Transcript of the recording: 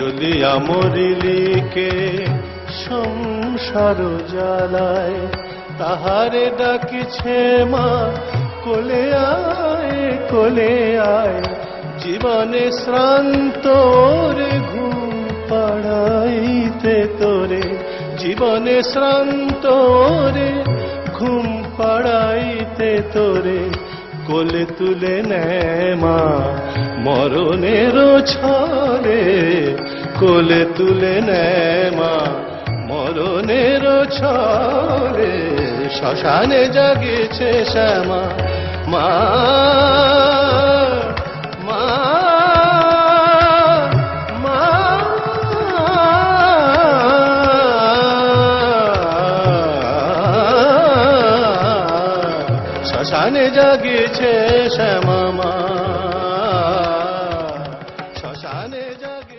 চলিয়া মরিলিকে সংসার জ্বালায়, তাহারে ডাকিছে মা, কোলে আয় কোলে আয়। জীবনে শ্রান্ত রে ঘুম পাড়াইতে তোরে। জীবনে শ্রান্ত রে ঘুম পাড়াইতে তোরে। কোলে তুলে নেয় মা মরণের ছলে কোলে তুলে নেয় মা, মরণের ছড়ে শ্মশানে জাগেছে শ্যামা। মা শ্মশানে জাগেছে শ্যামা শ্মশানে জাগে